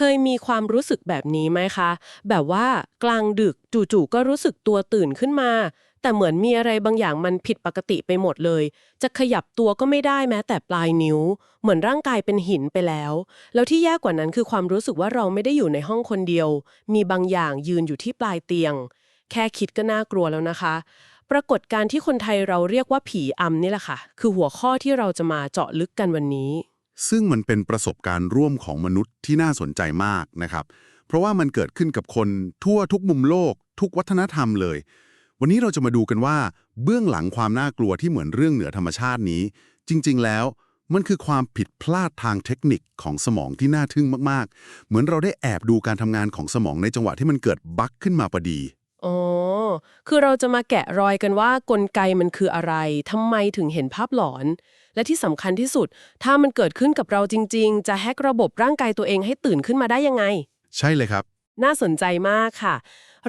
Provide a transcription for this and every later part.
เคยมีความรู้สึกแบบนี้ไหมคะ แบบว่ากลางดึกจู่ๆก็รู้สึกตัวตื่นขึ้นมา แต่เหมือนมีอะไรบางอย่างมันผิดปกติไปหมดเลย จะขยับตัวก็ไม่ได้แม้แต่ปลายนิ้ว เหมือนร่างกายเป็นหินไปแล้ว แล้วที่แย่กว่านั้นคือความรู้สึกว่าเราไม่ได้อยู่ในห้องคนเดียว มีบางอย่างยืนอยู่ที่ปลายเตียง แค่คิดก็น่ากลัวแล้วนะคะปรากฏการที่คนไทยเราเรียกว่าผีอำนี่แหละค่ะ คือหัวข้อที่เราจะมาเจาะลึกกันวันนี้ ซึ่งมันเป็นประสบการณ์ร่วมของมนุษย์ที่น่าสนใจมากนะครับ เพราะว่ามันเกิดขึ้นกับคนทั่วทุกมุมโลก ทุกวัฒนธรรมเลย วันนี้เราจะมาดูกันว่า เบื้องหลังความน่ากลัวที่เหมือนเรื่องเหนือธรรมชาตินี้ จริง ๆ แล้วมันคือความผิดพลาดทางเทคนิคของสมองที่น่าทึ่งมาก ๆ เหมือนเราได้แอบดูการทำงานของสมองในจังหวะที่มันเกิดบั๊กขึ้นมาพอดี อ๋อ คือเราจะมาแกะรอยกันว่ากลไกมันคืออะไร ทำไมถึงเห็นภาพหลอน และที่สำคัญที่สุด ถ้ามันเกิดขึ้นกับเราจริง ๆ จะแฮกระบบร่างกายตัวเองให้ตื่นขึ้นมาได้ยังไง ใช่เลยครับ น่าสนใจมากค่ะ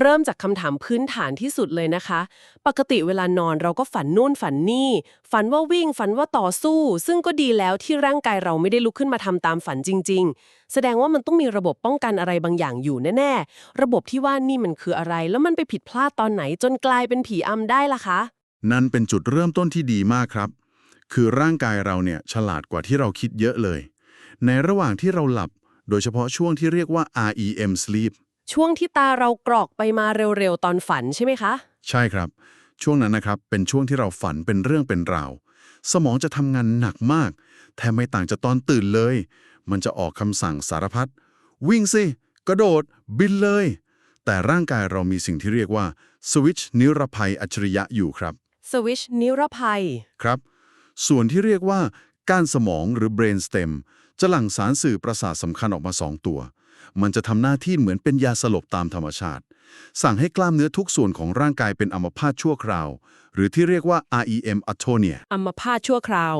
เริ่มจากคำถามพื้นฐานที่สุดเลยนะคะ ปกติเวลานอนเราก็ฝันนู่นฝันนี่ ฝันว่าวิ่งฝันว่าต่อสู้ ซึ่งก็ดีแล้วที่ร่างกายเราไม่ได้ลุกขึ้นมาทำตามฝันจริง ๆ แสดงว่ามันต้องมีระบบป้องกันอะไรบางอย่างอยู่แน่ๆ ระบบที่ว่านี่มันคืออะไร แล้วมันไปผิดพลาดตอนไหนจนกลายเป็นผีอำได้ล่ะคะ นั่นเป็นจุดเริ่มต้นที่ดีมากครับ คือร่างกายเราเนี่ยฉลาดกว่าที่เราคิดเยอะเลย ในระหว่างที่เราหลับ โดยเฉพาะช่วงที่เรียกว่า REM sleep ช่วงที่ตาเรากรอกไปมาเร็วๆ ตอนฝันใช่ไหมคะ ใช่ครับ ช่วงนั้นนะครับ เป็นช่วงที่เราฝันเป็นเรื่องเป็นราว สมองจะทำงานหนักมาก แทบไม่ต่างจากตอนตื่นเลย มันจะออกคำสั่งสารพัด วิ่งสิ กระโดด บินเลย แต่ร่างกายเรามีสิ่งที่เรียกว่าสวิตช์นิรภัยอัจฉริยะอยู่ครับ สวิชนิรภัย ครับ ส่วนที่เรียกว่าก้านสมองหรือ brain stem จะหลั่งสารสื่อประสาทสำคัญออกมา 2 ตัว มันจะทำหน้าที่เหมือนเป็นยาสลบตามธรรมชาติ สั่งให้กล้ามเนื้อทุกส่วนของร่างกายเป็นอัมพาตชั่วคราว หรือที่เรียกว่า REM atonia อัมพาตชั่วคราว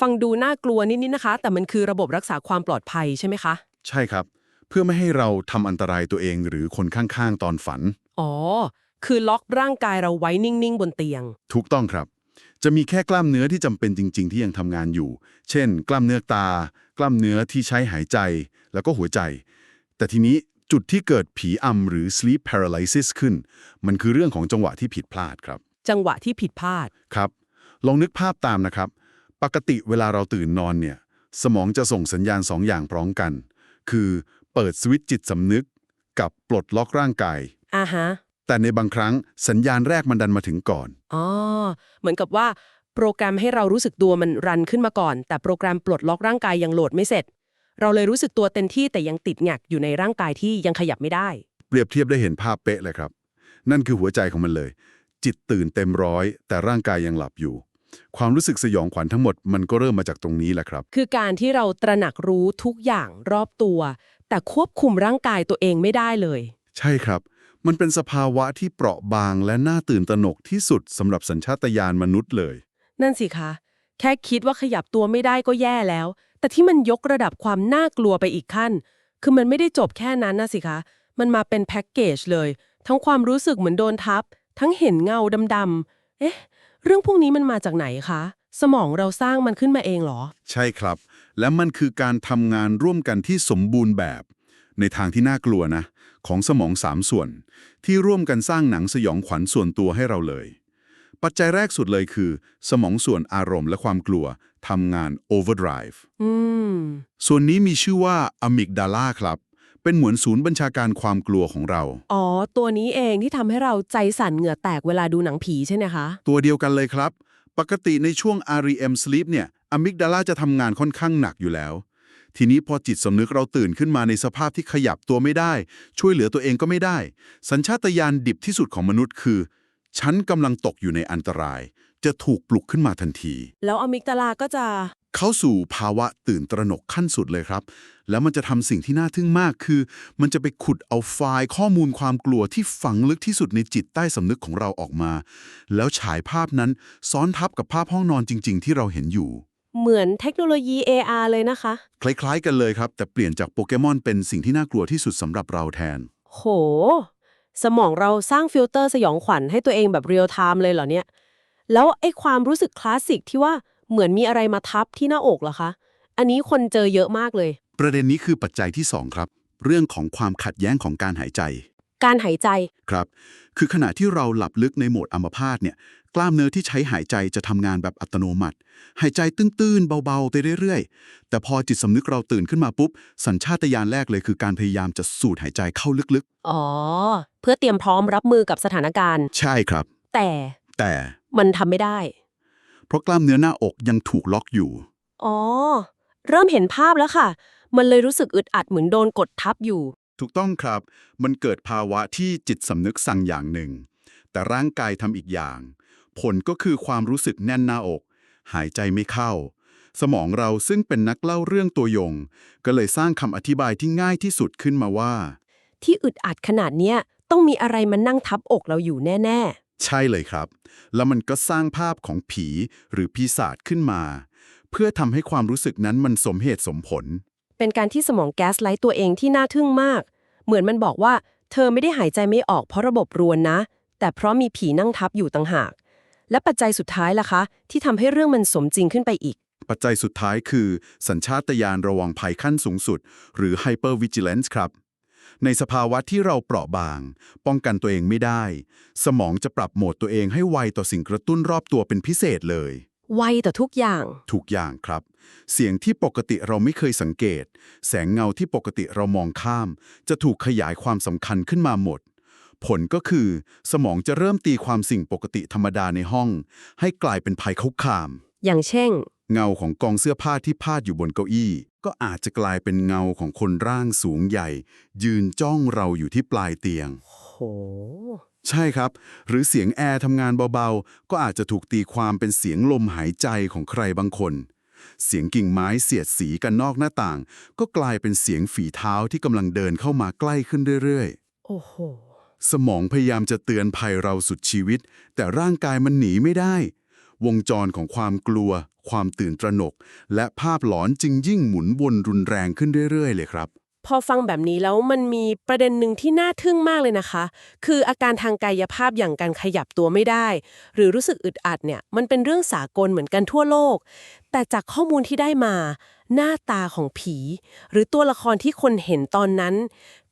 ฟังดูน่ากลัวนิดๆนะคะ แต่มันคือระบบรักษาความปลอดภัยใช่ไหมคะ ใช่ครับ เพื่อไม่ให้เราทำอันตรายตัวเองหรือคนข้างๆ ตอนฝัน อ๋อ คือล็อกร่างกายเราไว้นิ่งๆ บนเตียง ถูกต้องครับ จะมีแค่กล้ามเนื้อที่จำเป็นจริง ๆ ที่ยังทำงานอยู่ เช่น กล้ามเนื้อตา กล้ามเนื้อที่ใช้หายใจ แล้วก็หัวใจ แต่ทีนี้จุดที่เกิดผีอำหรือ sleep paralysis ขึ้น มันคือเรื่องของจังหวะที่ผิดพลาดครับ จังหวะที่ผิดพลาด ครับ ลองนึกภาพตามนะครับ ปกติเวลาเราตื่นนอนเนี่ย สมองจะส่งสัญญาณสองอย่างพร้อมกัน คือเปิดสวิตช์จิตสำนึก กับปลดล็อกร่างกายอ่าฮะ แต่ในบางครั้งสัญญาณแรกมันดันมาถึงก่อน อ๋อ เหมือนกับว่า โปรแกรมให้เรารู้สึกตัวมันรันขึ้นมาก่อน แต่โปรแกรมปลดล็อกร่างกายยังโหลดไม่เสร็จ เราเลยรู้สึกตัวเต็มที่แต่ยังติดแงกอยู่ในร่างกายที่ยังขยับไม่ได้ เปรียบเทียบได้เห็นภาพเป๊ะเลยครับ นั่นคือหัวใจของมันเลย จิตตื่นเต็มร้อย แต่ร่างกายยังหลับอยู่ ความรู้สึกสยองขวัญทั้งหมดมันก็เริ่มมาจากตรงนี้แหละครับ คือการที่เราตระหนักรู้ทุกอย่างรอบตัว แต่ควบคุมร่างกายตัวเองไม่ได้เลย ใช่ครับ มันเป็นสภาวะที่เปราะบางและน่าตื่นตระหนกที่สุดสำหรับสัญชาตญาณมนุษย์เลย นั่นสิคะ แค่คิดว่าขยับตัวไม่ได้ก็แย่แล้ว แต่ที่มันยกระดับความน่ากลัวไปอีกขั้น คือมันไม่ได้จบแค่นั้นนะสิคะ มันมาเป็นแพ็กเกจเลย ทั้งความรู้สึกเหมือนโดนทับ ทั้งเห็นเงาดำๆเอ๊ะ เรื่องพวกนี้มันมาจากไหนคะ สมองเราสร้างมันขึ้นมาเองเหรอ ใช่ครับ และมันคือการทำงานร่วมกันที่สมบูรณ์แบบ ในทางที่น่ากลัวนะ ของสมองสามส่วน ที่ร่วมกันสร้างหนังสยองขวัญส่วนตัวให้เราเลยปัจจัยแรกสุดเลยคือ สมองส่วนอารมณ์และความกลัว ทำงาน overdrive อืมส่วนนี้มีชื่อว่าอะมิกดาลาครับ เป็นเหมือนศูนย์บัญชาการความกลัวของเรา อ๋อ ตัวนี้เองที่ทำให้เราใจสั่นเหงื่อแตกเวลาดูหนังผีใช่ไหมคะ ตัวเดียวกันเลยครับ ปกติในช่วง REM sleep เนี่ยอะมิกดาลาจะทำงานค่อนข้างหนักอยู่แล้ว ทีนี้พอจิตสำนึกเราตื่นขึ้นมาในสภาพที่ขยับตัวไม่ได้ ช่วยเหลือตัวเองก็ไม่ได้ สัญชาตญาณดิบที่สุดของมนุษย์คือ ฉันกำลังตกอยู่ในอันตราย จะถูกปลุกขึ้นมาทันที แล้วอะมิกดาลาก็จะ เข้าสู่ภาวะตื่นตระหนกขั้นสุดเลยครับ แล้วมันจะทำสิ่งที่น่าทึ่งมากคือ มันจะไปขุดเอาไฟล์ข้อมูลความกลัวที่ฝังลึกที่สุดในจิตใต้สำนึกของเราออกมา แล้วฉายภาพนั้นซ้อนทับกับภาพห้องนอนจริง ๆ ที่เราเห็นอยู่ เหมือนเทคโนโลยี AR เลยนะคะ คล้าย ๆ กันเลยครับ แต่เปลี่ยนจากโปเกมอนเป็นสิ่งที่น่ากลัวที่สุดสำหรับเราแทน โห สมองเราสร้างฟิลเตอร์สยองขวัญให้ตัวเองแบบเรียลไทม์เลยเหรอเนี่ย แล้วไอ้ความรู้สึกคลาสสิกที่ว่าเหมือนมีอะไรมาทับที่หน้าอกเหรอคะ อันนี้คนเจอเยอะมากเลย ประเด็นนี้คือปัจจัยที่ 2 ครับ เรื่องของความขัดแย้งของการหายใจ การหายใจ ครับ คือขณะที่เราหลับลึกในโหมดอัมพาตเนี่ย กล้ามเนื้อที่ใช้หายใจจะทำงานแบบอัตโนมัติ หายใจตื้นๆ เบาๆ ไปเรื่อยๆ แต่พอจิตสำนึกเราตื่นขึ้นมาปุ๊บ สัญชาตญาณแรกเลยคือการพยายามจะสูดหายใจเข้าลึกอ๋อ เพื่อเตรียมพร้อมรับมือกับสถานการณ์ๆใช่ครับ แต่ แต่มันทำไม่ได้ เพราะกล้ามเนื้อหน้าอกยังถูกล็อกอยู่ อ๋อ เริ่มเห็นภาพแล้วค่ะ มันเลยรู้สึกอึดอัดเหมือนโดนกดทับอยู่ ถูกต้องครับ มันเกิดภาวะที่จิตสำนึกสั่งอย่างหนึ่ง แต่ร่างกายทำอีกอย่าง ผลก็คือความรู้สึกแน่นหน้าอก หายใจไม่เข้า สมองเราซึ่งเป็นนักเล่าเรื่องตัวยง ก็เลยสร้างคำอธิบายที่ง่ายที่สุดขึ้นมาว่า ที่อึดอัดขนาดเนี้ยต้องมีอะไรมานั่งทับอกเราอยู่แน่ ใช่เลยครับ แล้วมันก็สร้างภาพของผีหรือปีศาจขึ้นมา เพื่อทำให้ความรู้สึกนั้นมันสมเหตุสมผลๆเป็นการที่สมองแก๊สไลท์ตัวเองที่น่าทึ่งมาก เหมือนมันบอกว่า เธอไม่ได้หายใจไม่ออกเพราะระบบรวนนะ แต่เพราะมีผีนั่งทับอยู่ต่างหาก และปัจจัยสุดท้ายล่ะคะ ที่ทำให้เรื่องมันสมจริงขึ้นไปอีก ปัจจัยสุดท้ายคือ สัญชาตญาณระวังภัยขั้นสูงสุด หรือ hypervigilance ครับ ในสภาวะที่เราเปราะบาง ป้องกันตัวเองไม่ได้ สมองจะปรับโหมดตัวเองให้ไวต่อสิ่งกระตุ้นรอบตัวเป็นพิเศษเลย ไวต่อทุกอย่าง ทุกอย่างครับ เสียงที่ปกติเราไม่เคยสังเกต แสงเงาที่ปกติเรามองข้าม จะถูกขยายความสำคัญขึ้นมาหมด ผลก็คือ สมองจะเริ่มตีความสิ่งปกติธรรมดาในห้อง ให้กลายเป็นภัยคุกคาม อย่างเช่น เงาของกองเสื้อผ้าที่พาดอยู่บนเก้าอี้ ก็อาจจะกลายเป็นเงาของคนร่างสูงใหญ่ ยืนจ้องเราอยู่ที่ปลายเตียง โห ใช่ครับ หรือเสียงแอร์ทำงานเบาๆ ก็อาจจะถูกตีความเป็นเสียงลมหายใจของใครบางคน เสียงกิ่งไม้เสียดสีกันนอกหน้าต่าง ก็กลายเป็นเสียงฝีเท้าที่กำลังเดินเข้ามาใกล้ขึ้นเรื่อยโอ้โหๆสมองพยายามจะเตือนภัยเราสุดชีวิต แต่ร่างกายมันหนีไม่ได้ วงจรของความกลัว ความตื่นตระหนก และภาพหลอนจึงยิ่งหมุนวนรุนแรงขึ้นเรื่อยๆ เลยครับ พอฟังแบบนี้แล้วมันมีประเด็นหนึ่งที่น่าทึ่งมากเลยนะคะ คืออาการทางกายภาพอย่างการขยับตัวไม่ได้ หรือรู้สึกอึดอัดเนี่ยมันเป็นเรื่องสากลเหมือนกันทั่วโลก แต่จากข้อมูลที่ได้มา หน้าตาของผี หรือตัวละครที่คนเห็นตอนนั้น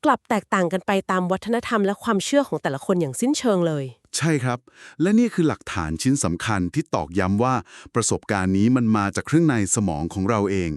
กลับแตกต่างกันไปตามวัฒนธรรมและความเชื่อของแต่ละคนอย่างสิ้นเชิงเลย ใช่ครับ และนี่คือหลักฐานชิ้นสำคัญที่ตอกย้ำว่าประสบการณ์นี้มันมาจากเครื่องในสมองของเราเอง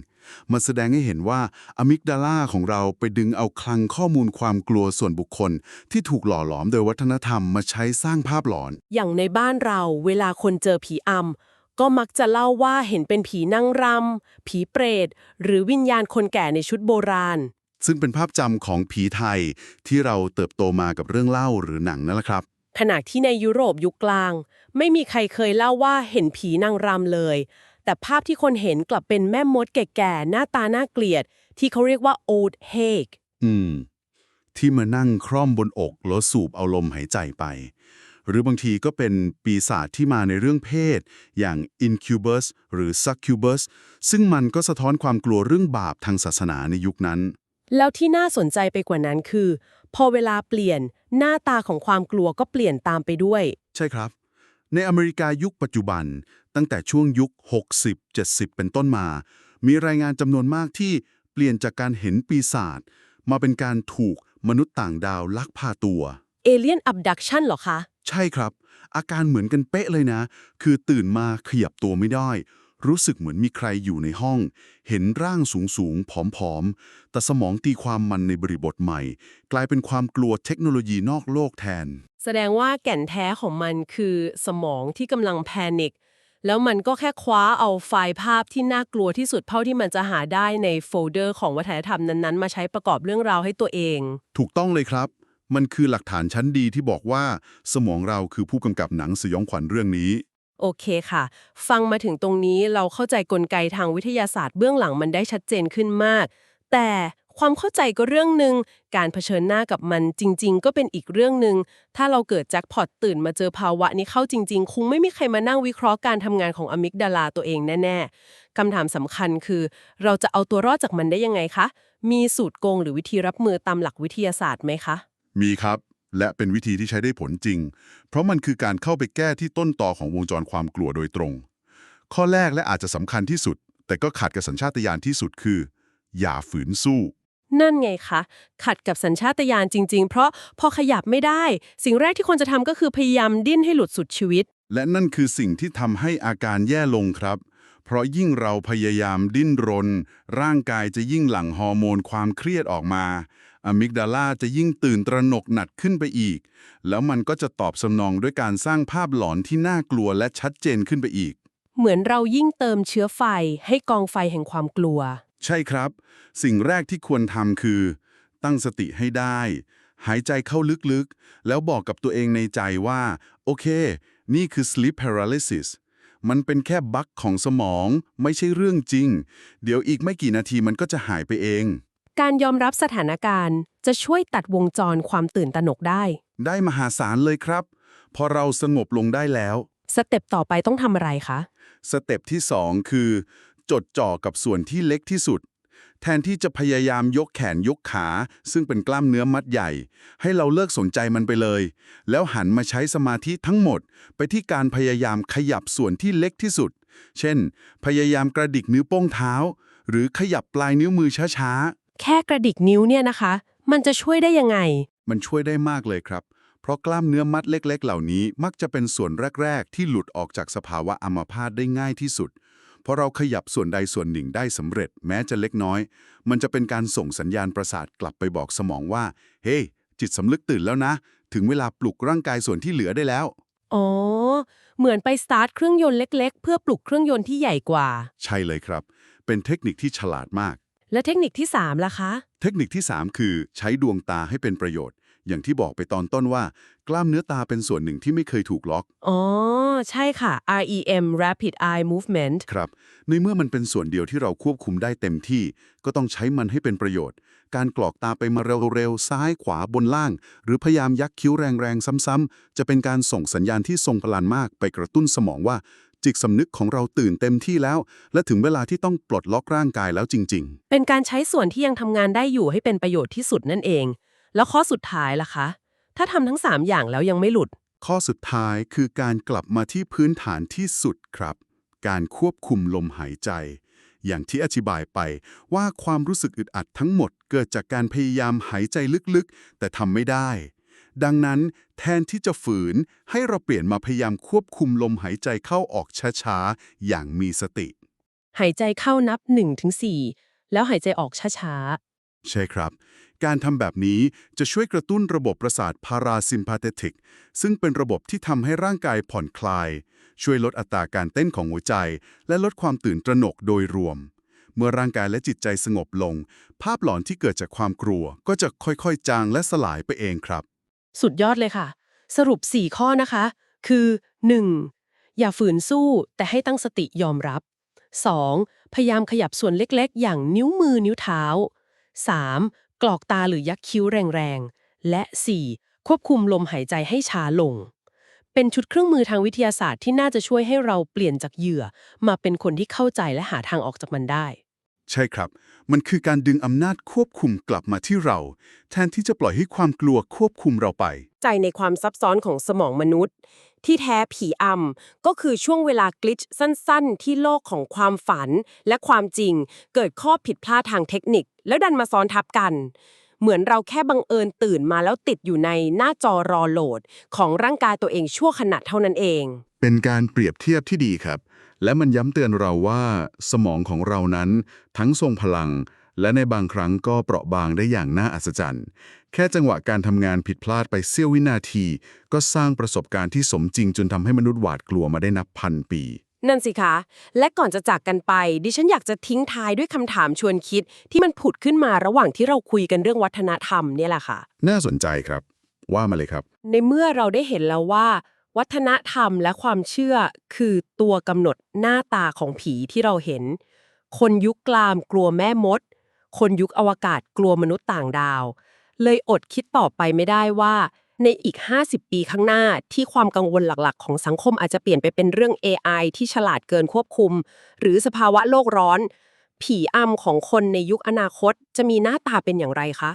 มันแสดงให้เห็นว่าอะมิกดาลาของเราไปดึงเอาคลังข้อมูลความกลัวส่วนบุคคล ที่ถูกหล่อหลอมโดยวัฒนธรรมมาใช้สร้างภาพหลอน อย่างในบ้านเราเวลาคนเจอผีอำก็มักจะเล่าว่าเห็นเป็นผีนั่งรำ ผีเปรต หรือวิญญาณคนแก่ในชุดโบราณ ซึ่งเป็นภาพจำของผีไทยที่เราเติบโตมากับเรื่องเล่าหรือหนังนั่นแหละครับ ขณะที่ในยุโรปยุคกลาง ไม่มีใครเคยเล่าว่าเห็นผีนางรำเลย แต่ภาพที่คนเห็นกลับเป็นแม่มดแก่ๆ หน้าตาน่าเกลียด ที่เขาเรียกว่า old hag อืม ที่มานั่งคร่อมบนอกแล้วสูบเอาลมหายใจไป หรือบางทีก็เป็นปีศาจที่มาในเรื่องเพศ อย่าง incubus หรือ succubus ซึ่งมันก็สะท้อนความกลัวเรื่องบาปทางศาสนาในยุคนั้น แล้วที่น่าสนใจไปกว่านั้นคือ พอเวลาเปลี่ยน หน้าตาของความกลัวก็เปลี่ยนตามไปด้วย ใช่ครับ ในอเมริกายุคปัจจุบัน ตั้งแต่ช่วงยุค 60-70 เป็นต้นมา มีรายงานจำนวนมากที่เปลี่ยนจากการเห็นปีศาจมาเป็นการถูกมนุษย์ต่างดาวลักพาตัว alien abduction เหรอคะ ใช่ครับ อาการเหมือนกันเป๊ะเลยนะ คือตื่นมาขยับตัวไม่ได้ รู้สึกเหมือนมีใครอยู่ในห้อง เห็นร่างสูงสูงๆผอมๆ แต่สมองตีความมันในบริบทใหม่ กลายเป็นความกลัวเทคโนโลยีนอกโลกแทน แสดงว่าแก่นแท้ของมันคือสมองที่กำลังแพนิคแล้วมันก็แค่คว้าเอาไฟล์ภาพที่น่ากลัวที่สุดเท่าที่มันจะหาได้ในโฟลเดอร์ของวัฒนธรรมนั้นๆ มาใช้ประกอบเรื่องราวให้ตัวเอง ถูกต้องเลยครับ มันคือหลักฐานชั้นดีที่บอกว่า สมองเราคือผู้กำกับหนังสยองขวัญเรื่องนี้ โอเคค่ะ ฟังมาถึงตรงนี้เราเข้าใจกลไกทางวิทยาศาสตร์เบื้องหลังมันได้ชัดเจนขึ้นมาก แต่ความเข้าใจก็เรื่องหนึ่งการเผชิญหน้ากับมันจริง ๆ ก็เป็นอีกเรื่องหนึ่งถ้าเราเกิดแจ็คพอตตื่นมาเจอภาวะนี้เข้าจริง ๆ คงไม่มีใครมานั่งวิเคราะห์การทำงานของอะมิกดาลาตัวเองแน่ ๆคำถามสำคัญคือ เราจะเอาตัวรอดจากมันได้ยังไงคะ มีสูตรโกงหรือวิธีรับมือตามหลักวิทยาศาสตร์ไหมคะ มีครับ และเป็นวิธีที่ใช้ได้ผลจริง เพราะมันคือการเข้าไปแก้ที่ต้นตอของวงจรความกลัวโดยตรง ข้อแรกและอาจจะสำคัญที่สุด แต่ก็ขัดกับสัญชาตญาณที่สุดคือ อย่าฝืนสู้ นั่นไงคะ ขัดกับสัญชาตญาณจริง ๆ เพราะพอขยับไม่ได้ สิ่งแรกที่ควรจะทำก็คือพยายามดิ้นให้หลุดสุดชีวิต และนั่นคือสิ่งที่ทำให้อาการแย่ลงครับ เพราะยิ่งเราพยายามดิ้นรน ร่างกายจะยิ่งหลั่งฮอร์โมนความเครียดออกมา อะมิกดาลาจะยิ่งตื่นตระหนกหนักขึ้นไปอีก แล้วมันก็จะตอบสนองด้วยการสร้างภาพหลอนที่น่ากลัวและชัดเจนขึ้นไปอีก เหมือนเรายิ่งเติมเชื้อไฟให้กองไฟแห่งความกลัว ใช่ครับ สิ่งแรกที่ควรทำคือ ตั้งสติให้ได้ หายใจเข้าลึกๆ แล้วบอกกับตัวเองในใจว่า โอเค นี่คือ sleep paralysis มันเป็นแค่บั๊กของสมอง ไม่ใช่เรื่องจริง เดี๋ยวอีกไม่กี่นาทีมันก็จะหายไปเอง การยอมรับสถานการณ์ จะช่วยตัดวงจรความตื่นตระหนกได้ ได้มหาศาลเลยครับ พอเราสงบลงได้แล้ว สเต็ปต่อไปต้องทำอะไรคะ สเต็ปที่ 2 คือ จดจ่อกับส่วนที่เล็กที่สุด แทนที่จะพยายามยกแขนยกขา ซึ่งเป็นกล้ามเนื้อมัดใหญ่ ให้เราเลิกสนใจมันไปเลย แล้วหันมาใช้สมาธิทั้งหมด ไปที่การพยายามขยับส่วนที่เล็กที่สุด เช่น พยายามกระดิกนิ้วโป้งเท้า หรือขยับปลายนิ้วมือช้า แค่กระดิกนิ้วเนี่ยนะคะ มันจะช่วยได้ยังไงๆมันช่วยได้มากเลยครับ เพราะกล้ามเนื้อมัดเล็ก ๆ เหล่านี้มักจะเป็นส่วนแรก ๆ ที่หลุดออกจากสภาวะอัมพาตได้ง่ายที่สุด เพราะเราขยับส่วนใดส่วนหนึ่งได้สำเร็จ แม้จะเล็กน้อย มันจะเป็นการส่งสัญญาณประสาทกลับไปบอกสมองว่า เฮ้จิตสำนึกตื่นแล้วนะ ถึงเวลาปลุกร่างกายส่วนที่เหลือได้แล้ว อ๋อ เหมือนไปสตาร์ทเครื่องยนต์เล็ก ๆ เพื่อปลุกเครื่องยนต์ที่ใหญ่กว่า ใช่เลยครับ เป็นเทคนิคที่ฉลาดมาก และเทคนิคที่3ล่ะคะ เทคนิคที่ 3 คือใช้ดวงตาให้เป็นประโยชน์ อย่างที่บอกไปตอนต้นว่า กล้ามเนื้อตาเป็นส่วนหนึ่งที่ไม่เคยถูกล็อก อ๋อ ใช่ค่ะ REM Rapid Eye Movement ครับ ในเมื่อมันเป็นส่วนเดียวที่เราควบคุมได้เต็มที่ ก็ต้องใช้มันให้เป็นประโยชน์ การกรอกตาไปมาเร็วๆซ้ายขวาบนล่าง หรือพยายามยักคิ้วแรงๆซ้ำๆจะเป็นการส่งสัญญาณที่ทรงพลังมากไปกระตุ้นสมองว่า จิตสำนึกของเราตื่นเต็มที่แล้ว และถึงเวลาที่ต้องปลดล็อกร่างกายแล้วจริง ๆ เป็นการใช้ส่วนที่ยังทำงานได้อยู่ให้เป็นประโยชน์ที่สุดนั่นเอง แล้วข้อสุดท้ายล่ะคะ ถ้าทำทั้ง 3 อย่างแล้วยังไม่หลุด ข้อสุดท้ายคือการกลับมาที่พื้นฐานที่สุดครับ การควบคุมลมหายใจ อย่างที่อธิบายไปว่าความรู้สึกอึดอัดทั้งหมด เกิดจากการพยายามหายใจลึกๆ แต่ทำไม่ได้ ดังนั้นแทนที่จะฝืนให้เราเปลี่ยนมาพยายามควบคุมลมหายใจเข้าออกช้าๆ อย่างมีสติ หายใจเข้านับ 1-4 แล้วหายใจออกช้าใช่ครับ การทำแบบนี้จะช่วยกระตุ้นระบบประสาทพาราซิมพาเทติก ซึ่งเป็นระบบที่ทำให้ร่างกายผ่อนคลาย ช่วยลดอัตราการเต้นของหัวใจ และลดความตื่นตระหนกโดยรวมเมื่อร่างกายและจิตใจสงบลง ภาพหลอนที่เกิดจากความกลัวก็จะค่อยๆ จางและสลายไปเองครับๆ สุดยอดเลยค่ะ สรุป 4 ข้อนะคะ คือ 1. อย่าฝืนสู้แต่ให้ตั้งสติยอมรับ 2. พยายามขยับส่วนเล็กๆ อย่างนิ้วมือนิ้วเท้า 3. กรอกตาหรือยักคิ้วแรงๆ และ 4. ควบคุมลมหายใจให้ช้าลง เป็นชุดเครื่องมือทางวิทยาศาสตร์ที่น่าจะช่วยให้เราเปลี่ยนจากเหยื่อ มาเป็นคนที่เข้าใจและหาทางออกจากมันได้ ใช่ครับ มันคือการดึงอำนาจควบคุมกลับมาที่เรา แทนที่จะปล่อยให้ความกลัวควบคุมเราไป ใจในความซับซ้อนของสมองมนุษย์ ที่แท้ผีอำก็คือช่วงเวลากลิชสั้นๆ ที่โลกของความฝันและความจริง เกิดข้อผิดพลาดทางเทคนิค แล้วดันมาซ้อนทับกัน เหมือนเราแค่บังเอิญตื่นมาแล้วติดอยู่ในหน้าจอรอโหลด ของร่างกายตัวเองชั่วขณะเท่านั้นเอง เป็นการเปรียบเทียบที่ดีครับ และมันย้ำเตือนเราว่า สมองของเรานั้นทั้งทรงพลัง และในบางครั้งก็เปราะบางได้อย่างน่าอัศจรรย์ แค่จังหวะการทำงานผิดพลาดไปเสี้ยววินาที ก็สร้างประสบการณ์ที่สมจริงจนทำให้มนุษย์หวาดกลัวมาได้นับพันปีนั่นสิคะ และก่อนจะจากกันไป ดิฉันอยากจะทิ้งท้ายด้วยคำถามชวนคิด ที่มันผุดขึ้นมาระหว่างที่เราคุยกันเรื่องวัฒนธรรมเนี่ยแหละค่ะ น่าสนใจครับ ว่ามาเลยครับ ในเมื่อเราได้เห็นแล้วว่า วัฒนธรรมและความเชื่อคือตัวกำหนดหน้าตาของผีที่เราเห็น คนยุคกลามกลัวแม่มด คนยุคอวกาศกลัวมนุษย์ต่างดาว เลยอดคิดต่อไปไม่ได้ว่า ในอีก 50 ปีข้างหน้าที่ความกังวลหลักๆ ของสังคมอาจจะเปลี่ยนไปเป็นเรื่อง AI ที่ฉลาดเกินควบคุม หรือสภาวะโลกร้อน ผีอำของคนในยุคอนาคตจะมีหน้าตาเป็นอย่างไรคะ